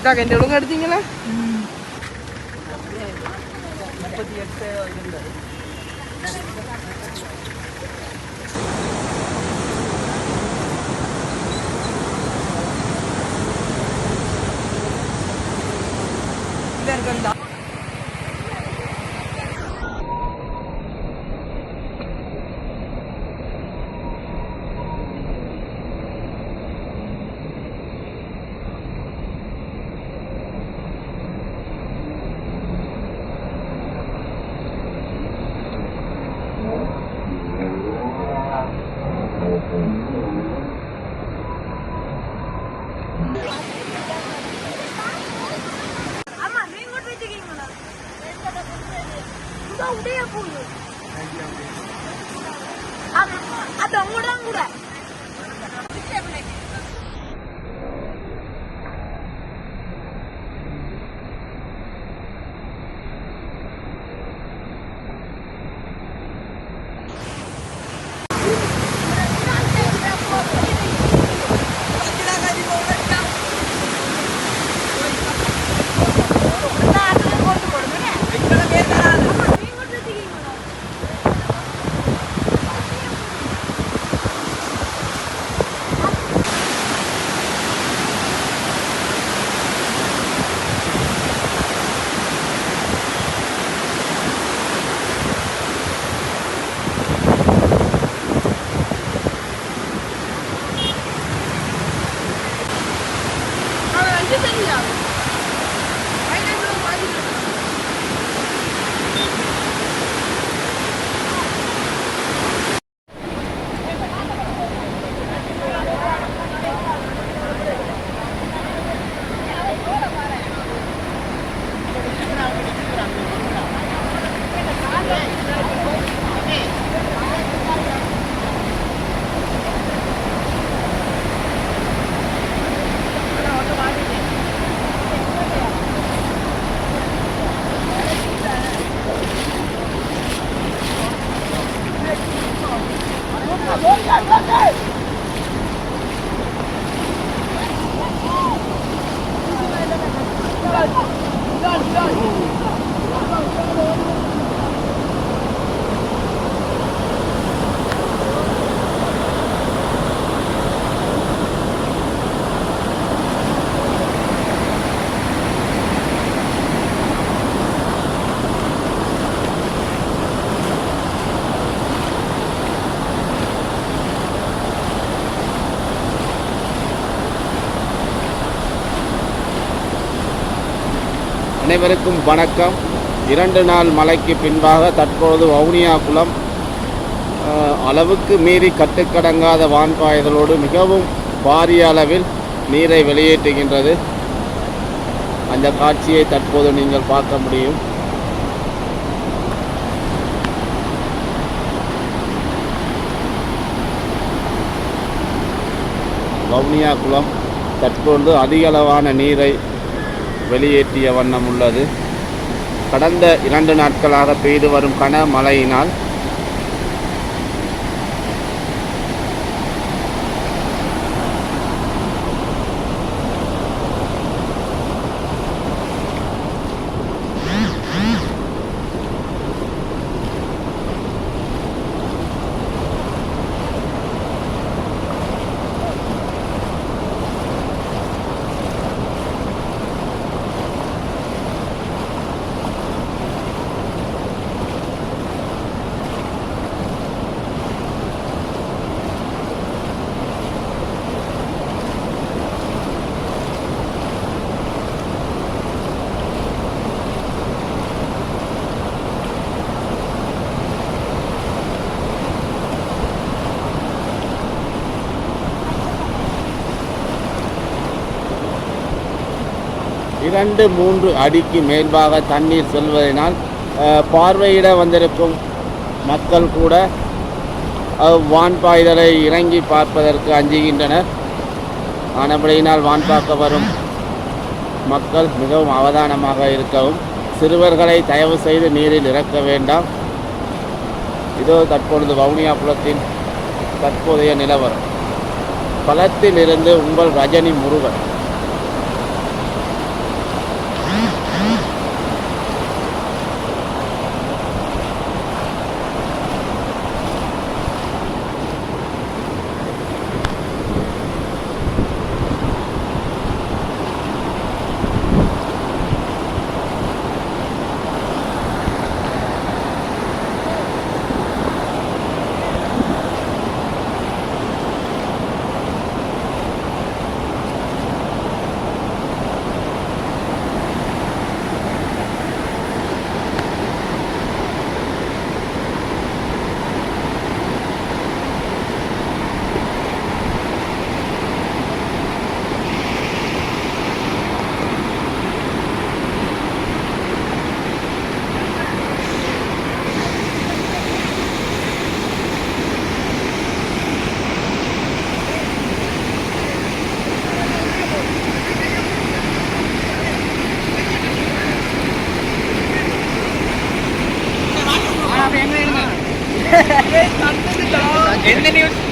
Kita kan dulu ngerti ngene. Hmm. Ya, 不 Oh, அனைவருக்கும் வணக்கம். இரண்டு நாள் மழைக்கு பின்பாக தற்பொழுது வவுனியா குளம் அளவுக்கு மீறி கட்டுக்கடங்காத வான்பாய்தலோடு மிகவும் பாரிய அளவில் நீரை வெளியேற்றுகின்றது. அந்த காட்சியை தற்போது நீங்கள் பார்க்க முடியும். வவுனியா குளம் தற்பொழுது அதிகளவான நீரை வெளியேற்றிய வண்ணம் உள்ளது. கடந்த இரண்டு நாட்களாக பெய்து வரும் கனமழையினால் இரண்டு மூன்று அடிக்கு மேல்பாக தண்ணீர் செல்வதனால் பார்வையிட வந்திருக்கும் மக்கள் கூட வான்பாய்தலை இறங்கி பார்ப்பதற்கு அஞ்சுகின்றனர். ஆனபடியினால் வான் பார்க்க வரும் மக்கள் மிகவும் அவதானமாக இருக்கவும் சிறுவர்களை தயவு செய்து நீரில் இறக்க வேண்டாம். இதோ தற்பொழுது வவுனியா புலத்தின் தற்போதைய நிலவரம். பலத்திலிருந்து உங்கள் Rajini Murugan. in the news.